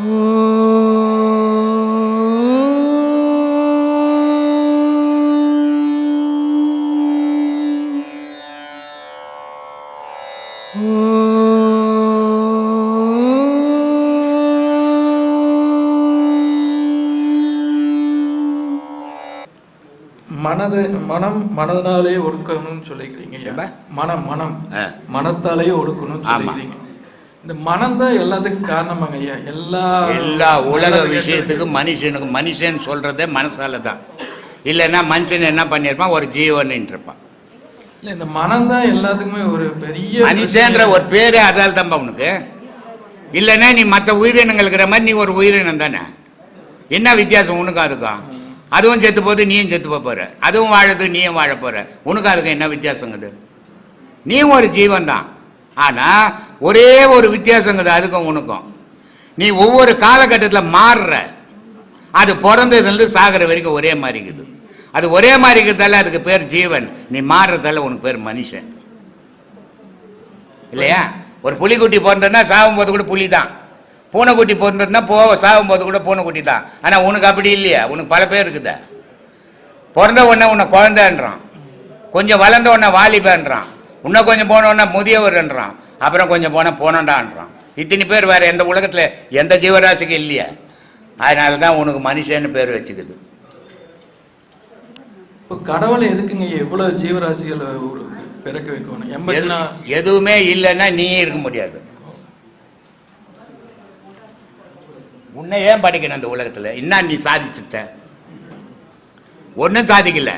மனது மனம் மனதினாலே ஒடுக்கணும்னு சொல்லிக்கிறீங்க? மனம் மனம். மனத்தாலேயே ஒடுக்கணும்னு. சொல்லிக்கிறீங்க இந்த மனம் தான் எல்லாத்துக்கும் காரணமாங்க ஐயா. எல்லா எல்லா உலக நல்லது விஷயத்துக்கு மனுஷனுக்கு மனுஷன் சொல்றதே மனசால தான். இல்லைன்னா மனுஷன் என்ன பண்ணியிருப்பான் ஒரு ஜீவன் இருப்பான் இல்ல இந்த மனம் தான் எல்லாத்துக்குமே ஒரு பெரிய மனுஷன்ற ஒரு பேரே அதால் தான்ப்பா உனக்கு. இல்லைன்னா நீ மற்ற உயிரினங்கள் இருக்கிற மாதிரி நீ ஒரு உயிரினம் தானே? என்ன வித்தியாசம்? உனக்கும் அதுக்கும். அதுவும் செத்து போகுது நீயும் செத்து போற. அதுவும் வாழுது நீயும் வாழ போற. உனக்கும் அதுக்கும் என்ன வித்தியாசங்குது நீயும் ஒரு ஜீவன் தான். ஆனா ஒரே ஒரு வித்தியாசங்குது அதுக்கும் உனக்கும். நீ ஒவ்வொரு காலகட்டத்தில் மாறுற. அது பிறந்ததுலேருந்து சாகிற வரைக்கும் ஒரே மாதிரி இருக்குது. அது ஒரே மாதிரி இருக்கிறதால அதுக்கு பேர் ஜீவன். நீ மாறுறதால உனக்கு பேர் மனுஷன். இல்லையா? ஒரு புலிக்குட்டி பிறந்ததுன்னா சாகும்போது கூட புலி தான் பூனைக்குட்டி பிறந்ததுன்னா போ சாகும்போது கூட பூனைக்குட்டி தான். ஆனால் உனக்கு அப்படி இல்லையா? உனக்கு பல பேர் இருக்குதா? பிறந்த உடனே உன்னை குழந்தைன்றான். கொஞ்சம் வளர்ந்த உடனே வாலிபன்றான். இன்னும் கொஞ்சம் போன உடனே முதியவர்ன்றான். அப்புறம் கொஞ்சம் போனால் போனண்டான்றான் இத்தனை பேர் வேற எந்த உலகத்தில் எந்த ஜீவராசிக்கும் இல்லையா. அதனால தான் உனக்கு மனுஷன்னு பேர் வச்சுக்குது. இப்போ கடவுளை எதுக்குங்க இவ்வளவு ஜீவராசிகளை பிறக்க வைக்கணும்? எதுவுமே இல்லைன்னா நீ இருக்க முடியாது. உன்னை ஏன் படிக்கணும் அந்த உலகத்துல? என்ன நீ சாதிச்சுட்ட? ஒன்றும் சாதிக்கல.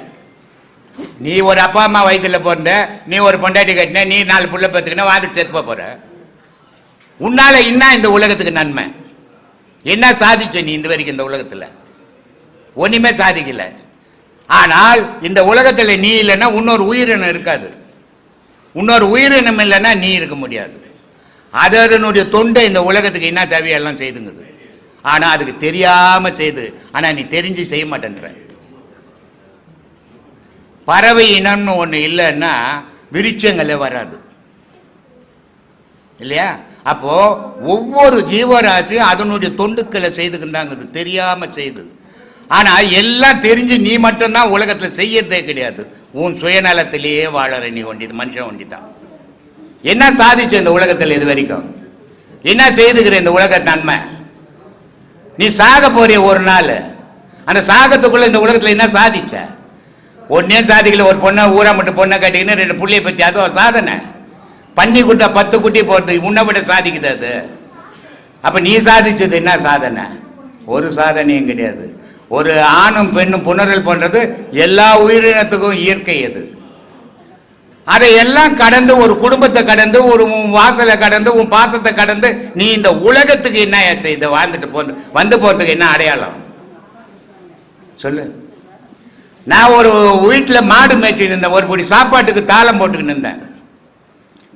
நீ ஒரு அப்பா அம்மா வயிற்றுல பிறந்த நீ ஒரு பொண்டாட்டி கட்டின நீ நாலு புள்ள பத்துக்கின வாழ்க்கை சேர்த்து போற. உன்னால என்ன இந்த உலகத்துக்கு நன்மை? என்ன சாதிச்ச நீ இந்த வரைக்கும் இந்த உலகத்துல? ஒண்ணுமே சாதிக்கல. ஆனால் இந்த உலகத்தில் நீ இல்லைன்னா இன்னொரு உயிரினம் இருக்காது. இன்னொரு உயிரினம் இல்லைன்னா நீ இருக்க முடியாது. அது அதனுடைய தொண்டை இந்த உலகத்துக்கு என்ன தேவையெல்லாம் செய்துங்குது. ஆனால் அதுக்கு தெரியாமல் செய்து. ஆனால் நீ தெரிஞ்சு செய்ய மாட்டேன்ற. பறவை இனம்னு ஒன்று இல்லைன்னா விருட்சங்களே வராது. இல்லையா? அப்போ ஒவ்வொரு ஜீவராசியும் அதனுடைய தொண்டுக்களை செய்துக்கிட்டாங்குது தெரியாம செய்து. ஆனா எல்லாம் தெரிஞ்சு நீ மட்டும்தான் உலகத்துல செய்யறதே கிடையாது. உன் சுயநலத்திலேயே வாழற நீ ஒண்டி மனுஷன் வண்டி தான் என்ன சாதிச்ச இந்த உலகத்தில் இது வரைக்கும்? என்ன செய்துக்கிற இந்த உலக நன்மை? நீ சாக போறிய ஒரு நாள். அந்த சாகத்துக்குள்ள இந்த உலகத்துல என்ன சாதிச்ச? ஒன்னே சாதிக்கல ஒரு பொண்ணை ஊரா மட்டும் பொண்ணை கட்டிக்கின்னு ரெண்டு பிள்ளைய பத்தி. அதுவும் சாதனை. பண்ணி குட்டா பத்து குட்டி போறது உன்னை விட சாதிக்குது அது. அப்ப நீ சாதிச்சது என்ன சாதனை? ஒரு சாதனையும் கிடையாது. ஒரு ஆணும் பெண்ணும் புணரல் பண்றது எல்லா உயிரினத்துக்கும் இயற்கை அது. அதை எல்லாம் கடந்து ஒரு குடும்பத்தை கடந்து ஒரு உன் வாசலை கடந்து உன் பாசத்தை கடந்து நீ இந்த உலகத்துக்கு என்ன செய்த? வாழ்ந்துட்டு போ வந்து போறதுக்கு என்ன அடையாளம்? சொல்லு. நான் ஒரு வீட்டில் மாடு மேய்ச்சிட்டு இருந்தேன் ஒரு பொடி சாப்பாட்டுக்கு தாளம் போட்டுக்கிட்டு இருந்தேன்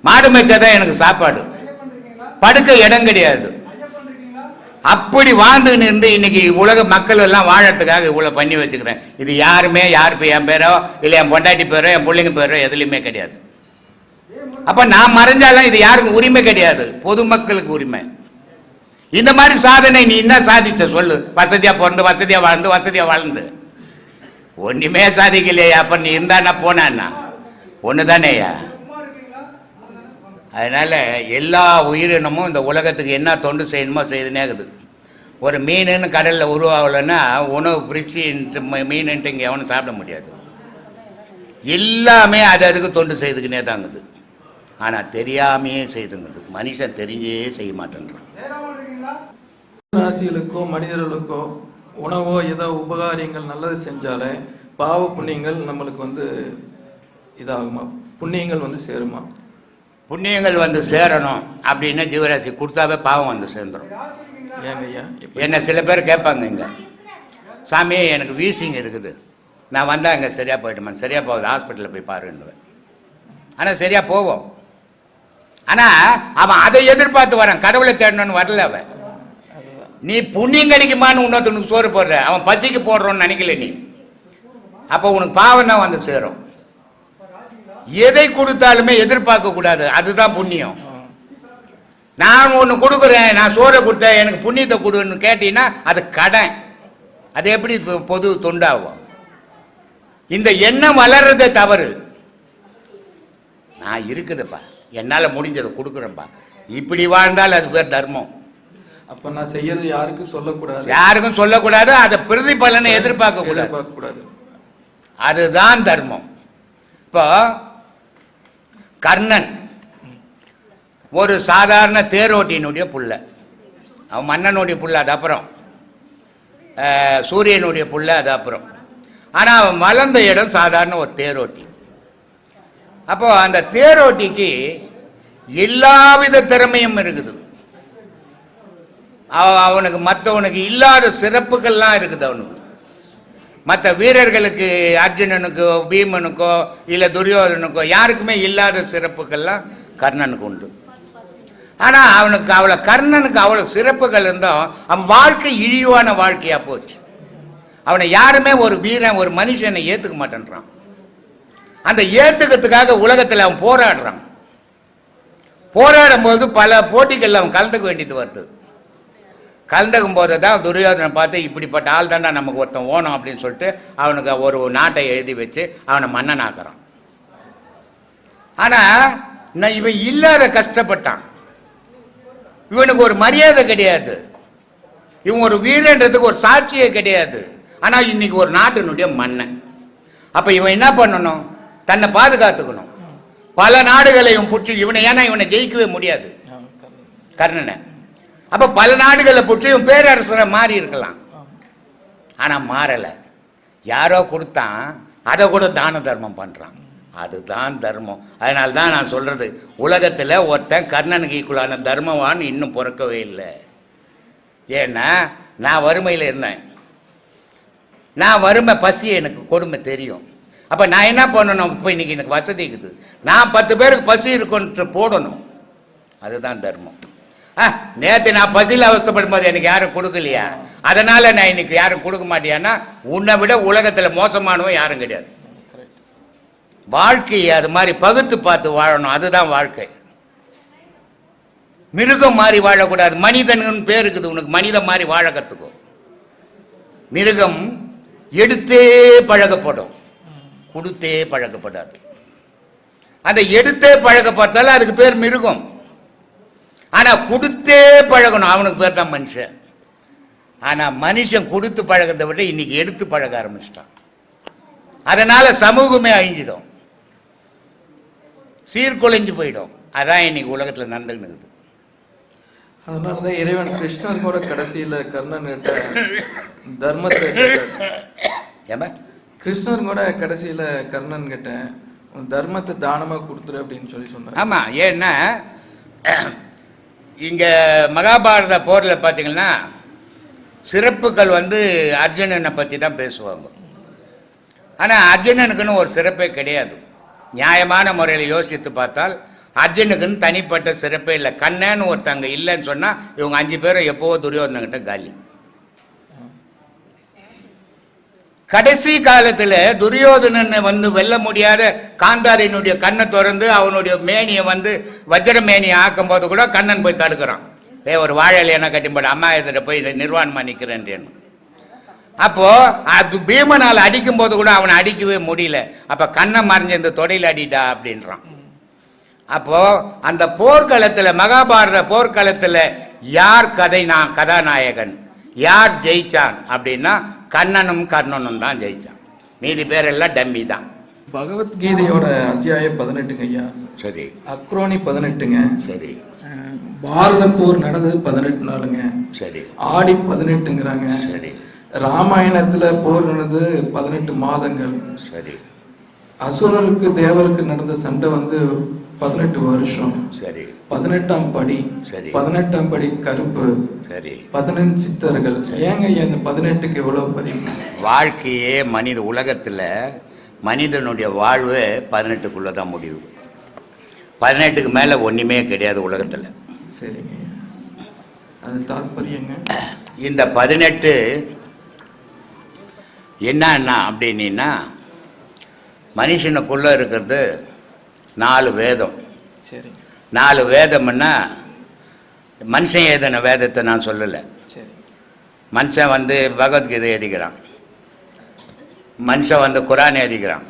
மாடு மேய்ச்சாதான் எனக்கு சாப்பாடு. படுக்க இடம் கிடையாது. அப்படி வாழ்ந்துன்னு இருந்து இன்னைக்கு உலக மக்கள் எல்லாம் வாழறதுக்காக இவ்வளோ பண்ணி வச்சுக்கிறேன். இது யாருமே யார் என் பேரோ இல்லை என் பொண்டாட்டி பேரோ என் பிள்ளைங்க பேரோ எதுலையுமே கிடையாது. அப்போ நான் மறைஞ்சாலும் இது யாருக்கும் உரிமை கிடையாது. பொதுமக்களுக்கு உரிமை. இந்த மாதிரி சாதனை நீ என்ன சாதிச்ச சொல்லு. வசதியாக பிறந்து வசதியாக வாழ்ந்து வசதியாக வாழ்ந்து. ஒன்றுமே சாதிக்கலையா? அப்ப நீ இருந்தானா போனான்னா ஒண்ணுதானேயா? அதனால் எல்லா உயிரினமும் இந்த உலகத்துக்கு என்ன தொண்டு செய்யணுமோ செய்துனே இருக்குது. ஒரு மீனுன்னு கடலில் உருவாகலைன்னா உணவு பிரிச்சு மீனுன்ட்டு இங்கே எவனும் சாப்பிட முடியாது. எல்லாமே அது அதுக்கு தொண்டு செய்துக்கினே தாங்குது ஆனால் தெரியாமையே செய்துங்குது. மனுஷன் தெரிஞ்சே செய்ய மாட்டேன்றான். ராசிகளுக்கோ மனிதர்களுக்கோ உணவோ ஏதோ உபகாரியங்கள் நல்லது செஞ்சாலே பாவ புண்ணியங்கள் நம்மளுக்கு வந்து இதாகுமா? புண்ணியங்கள் வந்து சேருமா? புண்ணியங்கள் வந்து சேரணும் அப்படின்னு ஜீவராசி கொடுத்தாவே பாவம் வந்து சேர்ந்துடும் ஏங்க ஐயா இப்ப என்ன சில பேர் கேட்பாங்க இங்க. சாமி எனக்கு வீசிங் இருக்குது. நான் வந்தா அங்கே சரியா போயிடுமா? சரியா போகுது ஹாஸ்பிட்டலில் போய் பாருன்னுவேன். ஆனால் சரியா போவோம் ஆனா அவன் அதை எதிர்பார்த்து வரான். கடவுளை தேடணும்னு வரல அவன். நீ புண்ணியம் கிடைக்குமான்னு இன்னொருத்தனுக்கு சோறு போடுற. அவன் பசிக்கு போடுறோன்னு நினைக்கல நீ. அப்போ உனக்கு பாவம் தான் வந்து சேரும். எதை கொடுத்தாலுமே எதிர்பார்க்க கூடாது. அதுதான் புண்ணியம். நான் ஒன்று கொடுக்குறேன் நான் சோறை கொடுத்தேன் எனக்கு புண்ணியத்தை கொடுன்னு கேட்டீங்கன்னா அது கடன். அது எப்படி பொது தொண்டாகும்? இந்த எண்ணம் வளர்றதே தவறு. நான் இருக்குதுப்பா. என்னால் முடிஞ்சதை கொடுக்குறேன்ப்பா இப்படி வாழ்ந்தால் அது பேர் தர்மம். அப்ப நான் செய்யறது யாருக்கும் சொல்லக்கூடாது. யாருக்கும் சொல்லக்கூடாது அதை பிரதிபலனை எதிர்பார்க்க கூடாது. அதுதான் தர்மம். இப்போ கர்ணன் ஒரு சாதாரண தேரோட்டியினுடைய புள்ள. அவன் மன்னனுடைய புள்ள அது அப்புறம். சூரியனுடைய புள்ள அது அப்புறம். ஆனால் அவன் வளர்ந்த இடம் சாதாரண ஒரு தேரோட்டி. அப்போ அந்த தேரோட்டிக்கு எல்லாவித திறமையும் இருக்குது. அவனுக்கு மற்றவனுக்கு இல்லாத சிறப்புகள்லாம் இருக்குது அவனுக்கு. மற்ற வீரர்களுக்கு அர்ஜுனனுக்கோ பீமனுக்கோ இல்லை துரியோதனுக்கோ யாருக்குமே இல்லாத சிறப்புகள்லாம் கர்ணனுக்கு உண்டு. ஆனால் அவனுக்கு அவ்வளோ கர்ணனுக்கு அவ்வளோ சிறப்புகள் இருந்தோம் அவன் வாழ்க்கை இழிவான வாழ்க்கையாக போச்சு. அவனை யாருமே ஒரு வீரன் ஒரு மனுஷனை ஏற்றுக்க மாட்டேன்றான். அந்த ஏற்றுக்கிறதுக்காக உலகத்தில் அவன் போராடுறான். போராடும் போது பல போட்டிகளில் அவன் கலந்துக்க வேண்டியது வருது. கலந்துக்கும் போது தான் துரியோதனை பார்த்து இப்படிப்பட்ட ஆள் தாண்டா நமக்கு ஒருத்தன் ஓணும் அப்படின்னு சொல்லிட்டு அவனுக்கு ஒரு நாட்டை எழுதி வச்சு அவனை மன்னன் ஆக்குறான் ஆனால் நான் இவன் இல்லாத கஷ்டப்பட்டான். இவனுக்கு ஒரு மரியாதை கிடையாது. இவன் ஒரு வீரன்றதுக்கு ஒரு சாட்சியே கிடையாது. ஆனால் இன்னைக்கு ஒரு நாட்டினுடைய மன்னன். அப்போ இவன் என்ன பண்ணணும்? தன்னை பாதுகாத்துக்கணும். பல நாடுகளை இவன் பிடிச்சி இவனை ஏன்னா இவனை ஜெயிக்கவே முடியாது. கர்ணன். அப்போ அப்ப பல நாடுகளை புற்றியும் இவன் பேரரசரை மாறி இருக்கலாம். ஆனா மாறல. யாரோ கொடுத்தான் அதை கூட தான தர்மம் பண்றான். அதுதான் தர்மம். அதனால தான் நான் சொல்றது உலகத்தில் ஒருத்தன் கர்ணனுக்கு ஈக்குவலான தர்மவான் இன்னும் பிறக்கவே இல்லை. ஏன்னா நான் வறுமையில் இருந்தேன். நான் வறுமை பசி எனக்கு கொடுமை தெரியும். அப்போ நான் என்ன பண்ணணும்? இப்போ இன்னைக்கு எனக்கு வசதி இருக்குது. நான் பத்து பேருக்கு பசி இருக்குன்ட்டு போடணும். அதுதான் தர்மம். நேற்று நான் பசியில் அவஸ்தைப்படும் போது எனக்கு யாரும் கொடுக்கலையா? அதனால நான் இன்னைக்கு யாரும் கொடுக்க மாட்டியான்னா உன்னை விட உலகத்தில் மோசமானவன் யாரும் கிடையாது. வாழ்க்கையை அது மாதிரி பகுத்து பார்த்து வாழணும் அதுதான் வாழ்க்கை. மிருகம் மாதிரி வாழக்கூடாது. மனிதன் பேர் இருக்குது உனக்கு. மனிதன் மாதிரி வாழ கற்றுக்கோ மிருகம் எடுத்தே பழகப்படும். கொடுத்தே பழகப்படாது. அந்த எடுத்தே பழகப்பட்டாலும் அதுக்கு பேர் மிருகம். ஆனா கொடுத்தே பழகணும். அவனுக்கு பேர் தான் மனுஷன். ஆனா மனுஷன் கொடுத்து பழகிறதை விட இன்னைக்கு எடுத்து பழக ஆரம்பிச்சிட்டான். அதனால சமூகமே அழிஞ்சிடும். சீர்குலைஞ்சு போயிடும். அதான் இன்னைக்கு உலகத்துல நடந்துன்னு இருக்குது. அதனாலதான் இறைவன் கிருஷ்ணன் கூட கடைசியில கர்ணன் கிட்ட தர்மத்தை. ஏமா கிருஷ்ணர் கூட கடைசியில கர்ணன் கிட்ட தர்மத்தை தானமா கொடுத்துரு அப்படின்னு சொல்லி சொன்னார். ஆமா ஏன்னா இங்கே மகாபாரத போரில் பார்த்தீங்கன்னா சிறப்புகள் வந்து அர்ஜுனனை பற்றி தான் பேசுவாங்க. ஆனால் அர்ஜுனனுக்குன்னு ஒரு சிறப்பே கிடையாது. நியாயமான முறையில் யோசித்து பார்த்தால் அர்ஜுனுக்குன்னு தனிப்பட்ட சிறப்பே இல்லை. கண்ணன்னு ஒருத்தங்க இல்லைன்னு சொன்னால் இவங்க அஞ்சு பேரும் எப்போவோ துரியோதனங்கிட்ட காலி. கடைசி காலத்துல துரியோதனனை வந்து வெல்ல முடியாத காந்தாரினுடைய கண்ணை திறந்து அவனுடைய மேனியை வந்து வஜ்ர மேனியை ஆக்கும் போது கூட கண்ணன் போய் தடுக்கிறான். ஏ ஒரு வாழை என்ன கட்டிப்பட அம்மா எதிர போய் நிர்வாணமா நிக்கிறேன் அப்போ அது பீமனால் அடிக்கும் போது கூட அவனை அடிக்கவே முடியல. அப்ப கண்ணை மறைஞ்ச இந்த தொடையில் அடிடா அப்படின்றான். அப்போ அந்த போர்க்களத்துல மகாபாரத போர்க்களத்துல யார் கதை நான் கதாநாயகன்? யார் ஜெயிச்சான் அப்படின்னா கண்ணனும் கர்ணனும் தான் ஜெயிச்சான். மீதி பேர் எல்லாம் டம்மி தான். பகவத்கீதையோட அத்தியாயம் பதினெட்டுங்க ஐயா. சரி. அக்ரோனி பதினெட்டுங்க. சரி. பாரத போர் நடந்தது பதினெட்டு நாளுங்க. சரி. ஆடி பதினெட்டுங்கிறாங்க. சரி. ராமாயணத்துல போர் நடந்தது பதினெட்டு மாதங்கள். சரி. அசுரருக்கு தேவருக்கு நடந்த சண்டை வந்து பதினெட்டு வருஷம். சரி. பதினெட்டாம் படி சரி. பதினெட்டாம் படி கருப்பு. சரி. பதினெண்டு சித்தர்கள். ஏங்க இந்த பதினெட்டுக்கு எவ்வளவு பதிவு வாழ்க்கையே மனித உலகத்தில் மனிதனுடைய வாழ்வு பதினெட்டுக்குள்ளே தான் முடிவு பதினெட்டுக்கு மேலே ஒன்றுமே கிடையாது உலகத்தில். சரிங்க. அது தாற்பயங்க இந்த பதினெட்டு என்னன்னா அப்படின்னா மனுஷனுக்குள்ளே இருக்கிறது நாலு வேதம். சரிங்க நாலு வேதம்னா மனுஷன் எழுதின வேதத்தை நான் சொல்லலை. சரி. மனுஷன் வந்து பகவத்கீதை எழுதிக்கிறான். மனுஷன் வந்து குரான் எழுதிக்கிறான்.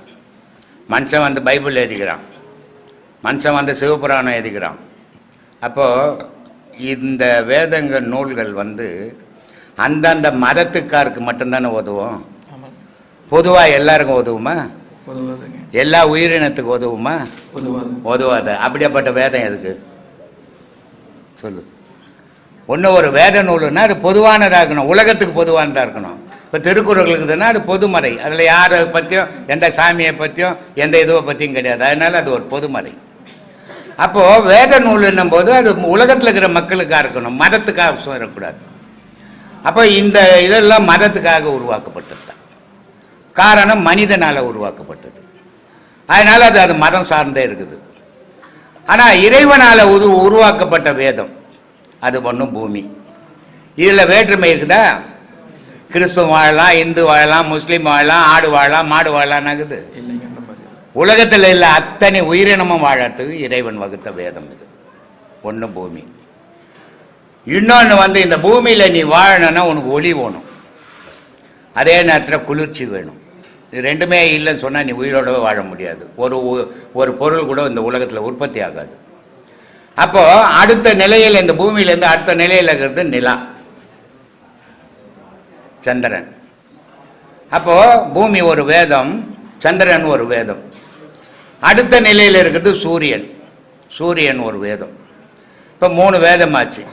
மனுஷன் வந்து பைபிள் எழுதிக்கிறான். மனுஷன் வந்து சிவபுராணம் எழுதிக்கிறான். அப்போது இந்த வேதங்க நூல்கள் வந்து அந்தந்த மதத்துக்காருக்கு மட்டும்தானே உதவும்? பொதுவாக எல்லாருக்கும் உதவுமா? உதவாதுங்க எல்லா உயிரினத்துக்கு உதவுமா உதவாது உதவாது அப்படியாப்பட்ட வேதம் எதுக்கு? சொல்லு. ஒன்று ஒரு வேத நூலுன்னா அது பொதுவானதாக இருக்கணும். உலகத்துக்கு பொதுவானதாக இருக்கணும். இப்போ திருக்குறள் இருக்குதுன்னா அது பொதுமறை. அதில் யாரை பற்றியும் எந்த சாமியை பற்றியும் எந்த இதுவை பற்றியும் கிடையாது. அதனால அது ஒரு பொதுமறை. அப்போது வேத நூலுன்னும் போது அது உலகத்தில் இருக்கிற மக்களுக்காக இருக்கணும். மதத்துக்காக வரக்கூடாது அப்போ இந்த இதெல்லாம் மதத்துக்காக உருவாக்கப்பட்டது காரணம் மனிதனால் உருவாக்கப்பட்டது. அதனால் அது அது மதம் சார்ந்தே இருக்குது. ஆனால் இறைவனால் உரு உருவாக்கப்பட்ட வேதம் அது ஒன்றும் பூமி. இதில் வேற்றுமை இருக்குதா? கிறிஸ்துவ வாழலாம் இந்து வாழலாம் முஸ்லீம் வாழலாம் ஆடு வாழலாம் மாடு வாழலாம் ஆகுது. இல்லைங்க அந்த மாதிரி இல்லை. உலகத்தில் உள்ள அத்தனை உயிரினமும் வாழறதுக்கு இறைவன் வகுத்த வேதம் இது. ஒன்று பூமி. இன்னொன்று வந்து இந்த பூமியில் நீ வாழணும்னா உனக்கு ஒளி வேணும். அதே நேரத்தில் குளிர்ச்சி வேணும். இது ரெண்டுமே இல்லைன்னு சொன்னால் நீ உயிரோடவே வாழ முடியாது. ஒரு ஒரு பொருள் கூட இந்த உலகத்தில் உற்பத்தி ஆகாது. அப்போது அடுத்த நிலையில் இந்த பூமியிலேருந்து அடுத்த நிலையில் இருக்கிறது நிலா. சந்திரன். அப்போது பூமி ஒரு வேதம் சந்திரன் ஒரு வேதம். அடுத்த நிலையில் இருக்கிறது சூரியன். சூரியன் ஒரு வேதம். இப்போ மூணு வேதமாச்சு.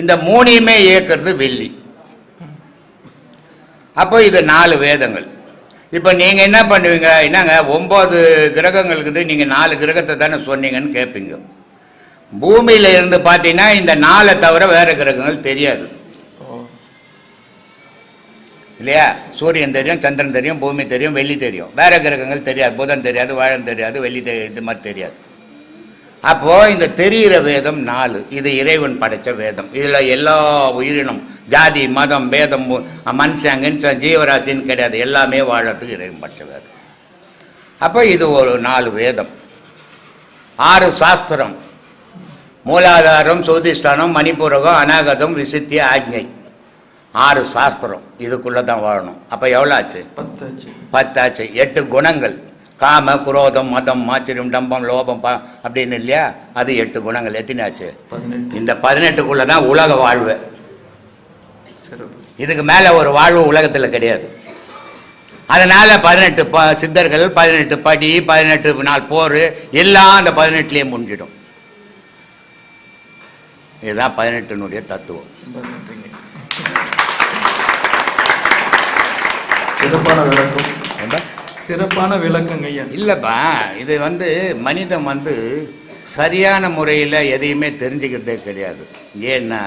இந்த மூணையுமே இயக்கிறது வெள்ளி அப்போ இது நாலு வேதங்கள். இப்போ நீங்கள் என்ன பண்ணுவீங்க? என்னங்க ஒம்பது கிரகங்கள் இருக்குது நீங்கள் நாலு கிரகத்தை தானே சொன்னீங்கன்னு கேட்பீங்க பூமியில் இருந்து பார்த்தீங்கன்னா இந்த நாளை தவிர வேறு கிரகங்கள் தெரியாது. ஓ இல்லையா? சூரியன் தெரியும் சந்திரன் தெரியும் பூமி தெரியும் வெள்ளி தெரியும். வேற கிரகங்கள் தெரியாது. புதன் தெரியாது வாழன் தெரியாது வெள்ளி இது மாதிரி தெரியாது. அப்போ இந்த தெரிகிற வேதம் நாலு. இது இறைவன் படைச்ச வேதம். இதுல எல்லா உயிரினம் ஜாதி மதம் பேதம் மு- மனுஷன் கின்சன் ஜீவராசின்னு கிடையாது. எல்லாமே வாழறதுக்கு இறைவன் படைச்ச வேதம். அப்போ இது ஒரு நாலு வேதம். ஆறு சாஸ்திரம். மூலாதாரம் சோதிஷ்டானம் மணிப்பூரகம் அநாகதம் விசித்திய ஆக்ஞை. ஆறு சாஸ்திரம். இதுக்குள்ளே தான் வாழணும். அப்போ எவ்வளோ ஆச்சு? பத்தாச்சு. பத்தாச்சு. எட்டு குணங்கள். காம குரோதம் மதம் மாச்சரியம் டம்பம் லோபம் பா அப்படின்னு இல்லையா? அது எட்டு குணங்கள். எத்தனை ஆச்சு பதினெட்டு. இந்த பதினெட்டுக்குள்ளே தான் உலக வாழ்வு. இதுக்கு மேலே ஒரு வாழ்வு உலகத்தில் கிடையாது. அதனால் பதினெட்டு ப சித்தர்கள் பதினெட்டு படி பதினெட்டு நாள் போர் எல்லாம் அந்த பதினெட்டுலேயே முடிஞ்சிடும். இதுதான் பதினெட்டினுடைய தத்துவம். சிறப்பான விளக்கம். சிறப்பான விளக்கங்க ஐயா. இல்லைப்பா இது வந்து மனிதன் வந்து சரியான முறையில் எதையுமே தெரிஞ்சுக்கிறதே கிடையாது. ஏன்னா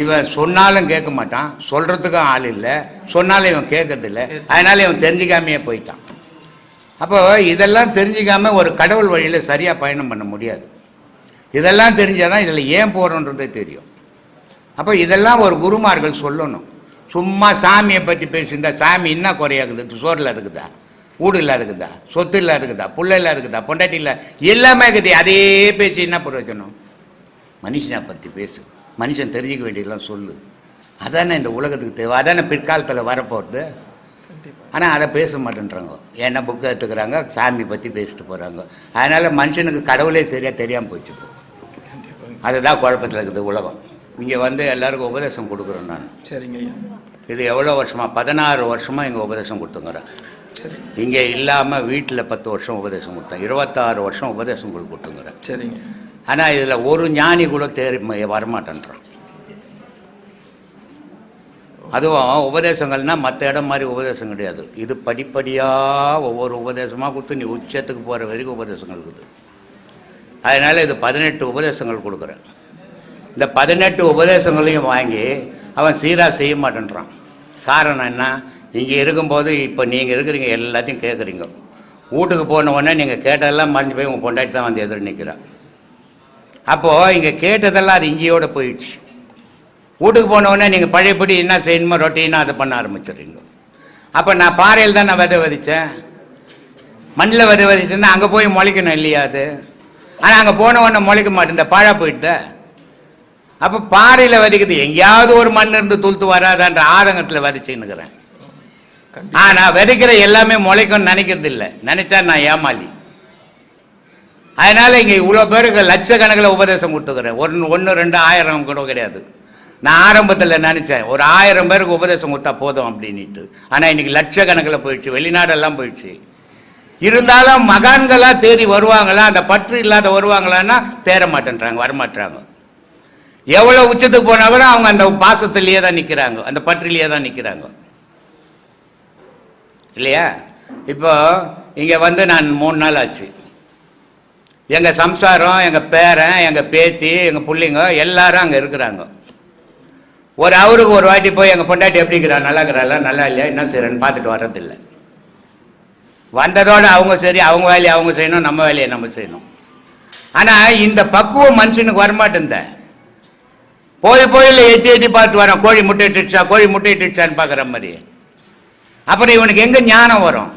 இவன் சொன்னாலும் கேட்க மாட்டான் சொல்கிறதுக்கும் ஆள் இல்லை சொன்னாலும் இவன் கேட்கறதில்ல அதனால் இவன் தெரிஞ்சுக்காமையே போயிட்டான். அப்போ இதெல்லாம் தெரிஞ்சிக்காமல் ஒரு கடவுள் வழியில் சரியாக பயணம் பண்ண முடியாது. இதெல்லாம் தெரிஞ்சால் தான் இதில் ஏன் போகிறோன்றதே தெரியும். அப்போ இதெல்லாம் ஒரு குருமார்கள் சொல்லணும். சும்மா சாமியை பற்றி பேசியிருந்தா சாமி என்ன குறையாகுது சோறில் இருக்குதா? வீடு இல்லை இருக்குதா? சொத்து இல்லை இருக்குதா? புள்ள இல்லை இருக்குதா? பொண்டாட்டி இல்லை? எல்லாமே இருக்குது. அதே பேசி என்ன பிரயோஜனம் மனுஷனை பற்றி பேசு. மனுஷன் தெரிஞ்சுக்க வேண்டியதெல்லாம் சொல்லு. அதானே இந்த உலகத்துக்கு தேவை. அதானே பிற்காலத்தில் வரப்போகிறது ஆனால் அதை பேச மாட்டேன்றாங்க. ஏன்னா புக்கை எடுத்துக்கிறாங்க. சாமி பற்றி பேசிட்டு போகிறாங்க அதனால் மனுஷனுக்கு கடவுளே சரியாக தெரியாமல் போச்சு அதுதான் குழப்பத்தில் இருக்குது உலகம். இங்கே வந்து எல்லாருக்கும் உபதேசம் கொடுக்குறேன் நான். சரிங்க இது எவ்வளோ வருஷமா? பதினாறு வருஷமாக இங்கே உபதேசம் கொடுத்துங்கிறேன். சரி. இங்கே இல்லாமல் வீட்டில் பத்து வருஷம் உபதேசம் கொடுத்தேன். இருபத்தாறு வருஷம் உபதேசம் கொடு- கொடுத்துங்கிறேன். சரிங்க. ஆனால் இதில் ஒரு ஞானி கூட ம- வரமாட்டேன்றான். அதுவும் உபதேசங்கள்னா மற்ற இடம் மாதிரி உபதேசம் கிடையாது. இது படிப்படியாக ஒவ்வொரு உபதேசமாக கொடுத்து நீ உச்சத்துக்கு போகிற வரைக்கும் உபதேசங்கள் இருக்குது. அதனால் இது பதினெட்டு உபதேசங்கள் கொடுக்குறேன். இந்த பதினெட்டு உபதேசங்களையும் வாங்கி அவன் சீராக செய்ய மாட்டேன்றான். காரணம் என்ன? இங்கே இருக்கும்போது இப்போ நீங்கள் இருக்கிறீங்க எல்லாத்தையும் கேட்குறீங்க வீட்டுக்கு போன உடனே நீங்கள் கேட்டதெல்லாம் மறைஞ்சு போய் உங்கள் பொண்டாட்டி தான் வந்து எதிர் நிற்கிறான் அப்போது இங்கே கேட்டதெல்லாம் அது இங்கேயோடு போயிடுச்சு. வீட்டுக்கு போன உடனே நீங்கள் பழையபடி என்ன செய்யணுமோ ரொட்டீனாக அதை பண்ண ஆரம்பிச்சிடுறீங்க. அப்போ நான் பாறையில் தான் நான் விதை விதைச்சேன்? மண்ணில் விதை விதைச்சேன்னா அங்கே போய் முளைக்கணும் இல்லையா அது? ஆனால் அங்கே போன உடனே முளைக்க மாட்டேன் பாழா போயிட்ட? அப்போ பாறையில் விதைக்குது எங்கேயாவது ஒரு மண் இருந்து துளுத்து வராதான்ற ஆதங்கத்தில் விதைச்சுன்னுக்கிறேன் கண்டிப்பா. ஆனா விதைக்கிற எல்லாமே முளைக்கும்னு நினைக்கிறது இல்லை நினைச்சா நான் ஏமாளி அதனால இங்க இவ்வளவு பேருக்கு லட்சக்கணக்கில் உபதேசம் கொடுத்துக்கிறேன். ஒன்று ஒன்று ரெண்டு ஆயிரம் கூட கிடையாது. நான் ஆரம்பத்தில் நினைச்சேன் ஒரு ஆயிரம் பேருக்கு உபதேசம் கொடுத்தா போதும் அப்படின்ட்டு ஆனா இன்னைக்கு லட்சக்கணக்கில் போயிடுச்சு வெளிநாடெல்லாம் போயிடுச்சு. இருந்தாலும் மகான்களா தேடி வருவாங்களா அந்த பற்று இல்லாத வருவாங்களான்னா தேர மாட்டேன்றாங்க வரமாட்டாங்க எவ்வளவு உச்சத்துக்கு போனா கூட அவங்க அந்த பாசத்துலேயே தான் நிக்கிறாங்க அந்த பற்றிலேயே தான் நிக்கிறாங்க. இல்லையா? இப்போ இங்கே வந்து நான் மூணு நாள் ஆச்சு. எங்கள் சம்சாரம் எங்கள் பேரன் எங்கள் பேத்தி எங்கள் பிள்ளைங்க எல்லாரும் அங்கே இருக்கிறாங்க. ஒரு அவருக்கு ஒரு வாட்டி போய் எங்கள் பொண்டாட்டி எப்படி இருக்கிறா? நல்லா நல்லா இல்லையா? என்ன செய்யறேன்னு பார்த்துட்டு வர்றதில்லை. வந்ததோட அவங்க சரி அவங்க வேலையை அவங்க செய்யணும் நம்ம வேலையை நம்ம செய்யணும். ஆனால் இந்த பக்குவம் மனுஷனுக்கு வரமாட்டேந்த போய் போயில எட்டி எட்டி பார்த்து வரோம் கோழி முட்டை இட்டுச்சா கோழி முட்டை இட்டுச்சான்னு பார்க்குற மாதிரி. அப்புறம் இவனுக்கு எங்க ஞானம் வரும்?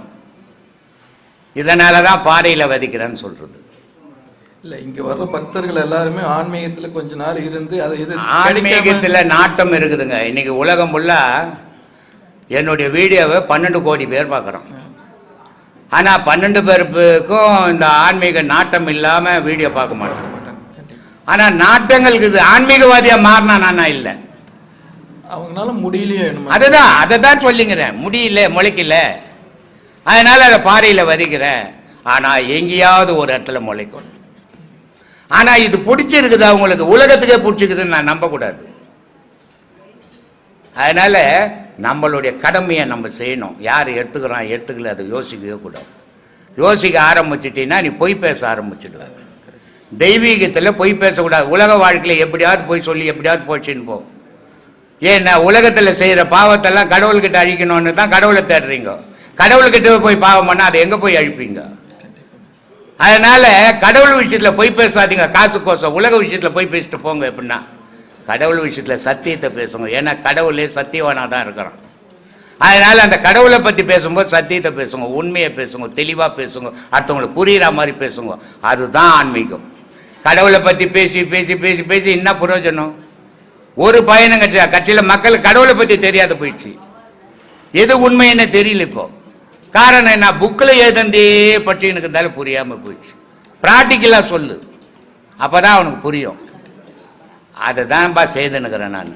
இதனால தான் பாறையில் விதைக்கிறேன்னு சொல்றது. இல்ல இங்க வர்ற பக்தர்கள் எல்லாருமே ஆன்மீகத்துல கொஞ்ச நாள் இருந்து அதை எது ஆன்மீகத்தில் நாட்டம் இருக்குதுங்க. இன்னைக்கு உலகம் ஃபுல்லா என்னுடைய வீடியோவை பன்னெண்டு கோடி பேர் பார்க்குறோம். ஆனால் பன்னெண்டு பேருக்கும் இந்த ஆன்மீக நாட்டம் இல்லாமல் வீடியோ பார்க்க மாட்டோம். ஆனால் நாட்டங்களுக்கு இது ஆன்மீகவாதியாக மாறினா நானா இல்லை. அவங்களால முடியலையே என்னமோ. அதுதான் அதை தான் சொல்லிங்கிறேன். முடியல முளைக்கல. அதனால அதை பாறையில் வருகிறேன் ஆனால் எங்கேயாவது ஒரு இடத்துல முளைக்கும். ஆனால் இது பிடிச்சிருக்குது அவங்களுக்கு உலகத்துக்கே பிடிச்சிருக்குதுன்னு நான் நம்பக்கூடாது. அதனால நம்மளுடைய கடமையை நம்ம செய்யணும். யார் எடுத்துக்கிறான் எடுத்துக்கல அதை யோசிக்கவே கூடாது. யோசிக்க ஆரம்பிச்சிட்டீங்கன்னா நீ பொய் பேச ஆரம்பிச்சிடுவ தெய்வீகத்தில் பொய் பேசக்கூடாது. உலக வாழ்க்கையில் எப்படியாவது போய் சொல்லி எப்படியாவது போச்சுன்னு போ. ஏன்னா உலகத்தில் செய்கிற பாவத்தெல்லாம் கடவுள்கிட்ட அழிக்கணும்னு தான் கடவுளை தேடுறீங்க. கடவுள்கிட்ட போய் பாவம் பண்ணால் அதை எங்கே போய் அழிப்பீங்க? அதனால கடவுள் விஷயத்தில் போய் பேசாதீங்க. காசு கோசம் உலக விஷயத்தில் போய் பேசிட்டு போங்க எப்படின்னா கடவுள் விஷயத்தில் சத்தியத்தை பேசுங்க. ஏன்னா கடவுளே சத்தியவானாக தான் இருக்கிறான். அதனால் அந்த கடவுளை பற்றி பேசும்போது சத்தியத்தை பேசுங்க உண்மையை பேசுங்க தெளிவாக பேசுங்க அடுத்தவங்களுக்கு புரிகிற மாதிரி பேசுங்க. அதுதான் ஆன்மீகம். கடவுளை பற்றி பேசி பேசி பேசி பேசி என்ன பிரயோஜனம் ஒரு பயணம் கட்சி கட்சியில மக்கள் கடவுளை பத்தி தெரியாத போயிடுச்சு. எது உண்மைன்னு தெரியல இப்போ. காரணம் என்ன? புக்கில் எழுதந்தே படிச்சுக்கிட்டு இருந்தாலும் புரியாமல் போயிடுச்சு. ப்ராக்டிக்கலாக சொல்லு. அப்போ தான் அவனுக்கு புரியும். அதை தான்ப்பா செய்துன்னுக்கிறேன் நான்.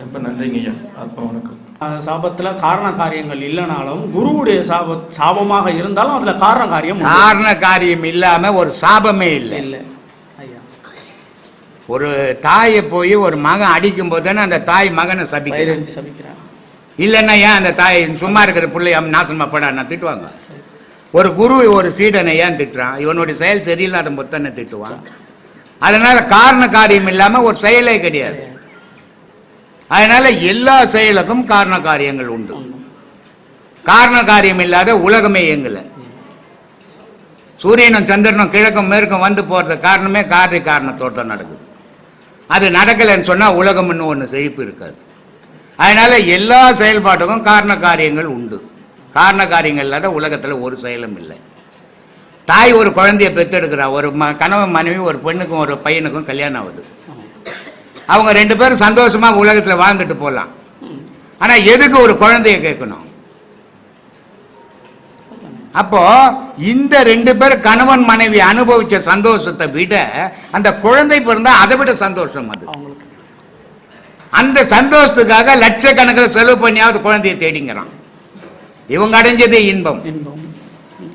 ரொம்ப நன்றிங்க ஐயா. வணக்கம். அந்த சாபத்துல காரண காரியங்கள் இல்லைனாலும் குருவுடைய சாப சாபமாக இருந்தாலும் அதுல காரண காரியம். காரண காரியம் இல்லாமல் ஒரு சாபமே இல்லை. இல்லை. ஒரு தாயை போய் ஒரு மகன் அடிக்கும் போது தானே அந்த தாய் மகனை சபிக்கிறான். சபிக்கிறான். இல்லைன்னா ஏன் அந்த தாய் சும்மா இருக்கிற பிள்ளை நாசமா படான்னா திட்டுவாங்க. ஒரு குரு ஒரு சீடனை ஏன் திட்டுறான்? இவனுடைய செயல் சரியில்லாத போது தானே திட்டுவான். அதனால காரண காரியம் இல்லாம ஒரு செயலே கிடையாது. அதனால எல்லா செயலுக்கும் காரண காரியங்கள் உண்டு. காரண காரியம் இல்லாத உலகமே இயங்கல சூரியனும் சந்திரனும் கிழக்கும் மேற்கும் வந்து போறது காரணமே காரிய காரணத்தோடு தான் நடக்குது. அது நடக்கலைன்னு சொன்னால் உலகம்னு ஒன்று செழிப்பு இருக்காது. அதனால் எல்லா செயல்பாட்டுக்கும் காரண காரியங்கள் உண்டு. காரண காரியங்கள் இல்லாத உலகத்தில் ஒரு செயலும் இல்லை. தாய் ஒரு குழந்தைய பெற்றெடுக்கிறா. ஒரு ம கணவன் மனைவி ஒரு பெண்ணுக்கும் ஒரு பையனுக்கும் கல்யாணம் ஆகுது. அவங்க ரெண்டு பேரும் சந்தோஷமாக உலகத்தில் வாழ்ந்துட்டு போகலாம் ஆனால் எதுக்கு ஒரு குழந்தைய கேட்கணும்? அப்போ இந்த ரெண்டு பேர் கணவன் மனைவி அனுபவிச்ச சந்தோஷத்தை விட அந்த குழந்தை பிறந்தா அதை விட சந்தோஷம் அது. அந்த சந்தோஷத்துக்காக லட்சக்கணக்கில் செலவு பண்ணியாவது குழந்தையை தேடிங்கிறான். இவங்க அடைஞ்சதே இன்பம்.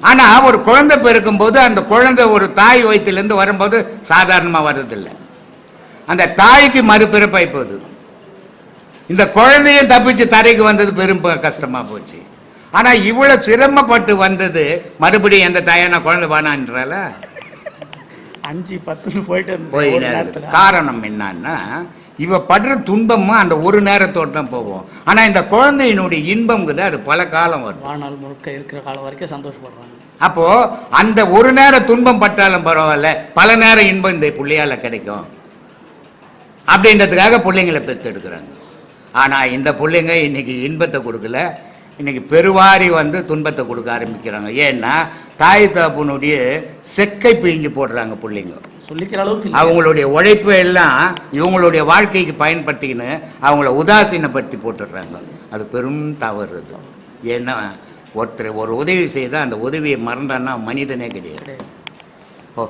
ஆனா ஒரு குழந்தை பிறக்கும் போது அந்த குழந்தை ஒரு தாய் வயிற்றிலிருந்து வரும்போது சாதாரணமா வர்றதில்லை. அந்த தாய்க்கு மறுபிறப்பாய் போகுது இந்த குழந்தையும் தப்பிச்சு தரைக்கு வந்தது பெரும் கஷ்டமா போச்சு. ஆனா இவ்வளவு சிரமப்பட்டு வந்தது மறுபடியும் எந்த தாயான குழந்தை வானான்றால அஞ்சு பத்துன்னு போயிட்டு இருந்தது. போய் ஒரு நேரத்துல. நேரத்துல. காரணம் என்னன்னா இவ படுற துன்பமும் அந்த ஒரு நேரத்தோடு தான் போகும் ஆனா இந்த குழந்தையினுடைய இன்பம்ங்குது அது பல காலம் வரும் வாழ்நாள் முழுக்க இருக்கிற காலம் வரைக்கும் சந்தோஷப்படுறாங்க. அப்போ அந்த ஒரு நேர துன்பம் பட்டாலும் பரவாயில்ல பல நேர இன்பம் இந்த பிள்ளையால கிடைக்கும். அப்படின்றதுக்காக பிள்ளைங்களை பெற்றெடுக்கிறாங்க ஆனா இந்த பிள்ளைங்க இன்னைக்கு இன்பத்தை கொடுக்கல இன்னைக்கு பெருவாரி வந்து துன்பத்தை கொடுக்க ஆரம்பிக்கிறாங்க. ஏன்னா தாய் தகப்பனுடைய செக்கை பிழிஞ்சு போடுறாங்க பிள்ளைங்க. சொல்லிக்கிற அளவுக்கு. அவங்களுடைய உழைப்பு எல்லாம் இவங்களுடைய வாழ்க்கைக்கு பயன்படுத்திக்கின்னு அவங்கள உதாசீனப்படுத்தி போட்டுடுறாங்க. அது பெரும் தவறு அது. ஏன்னா ஒருத்தர் ஒரு உதவி செய்தால் அந்த உதவியை மறந்தான்னா மனிதனே கிடையாது. ஓ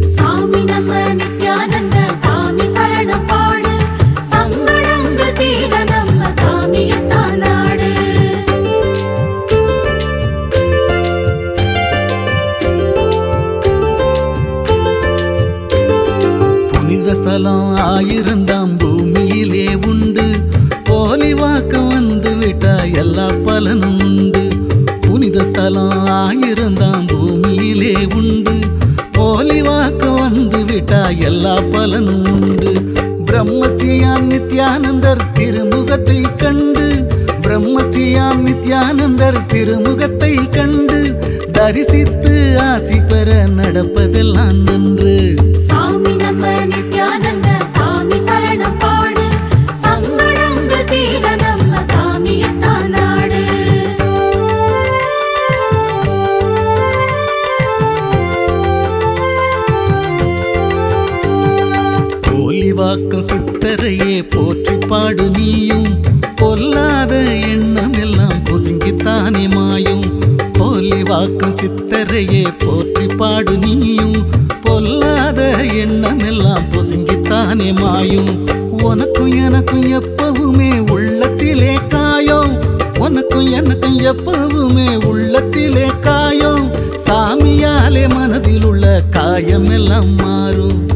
திருமுகத்தை கண்டு தரிசித்து ஆசி பெற நடப்பதெல்லாம் நன்று. சாமி நம்ம நித்யானந்த சாமி சரணம் பாடு. சங்கடங்கள் தீர நம்ம சாமியத்தான் நாடு. போலிவாக்கம் சித்தரையே போற்றி பாடு நீயும். பொல்லாத எண்ணம் போலிவாக்கம் போற்றி பாடு நீயும். பொல்லாத எண்ணம் எல்லாம் பொசுங்கித்தானே மாயும். உனக்கும் எனக்கும் எப்பவுமே உள்ளத்திலே காயம். உனக்கும் எனக்கும் எப்பவுமே உள்ளத்திலே காயம். சாமியாலே மனதில் உள்ள காயம் எல்லாம் மாறும்.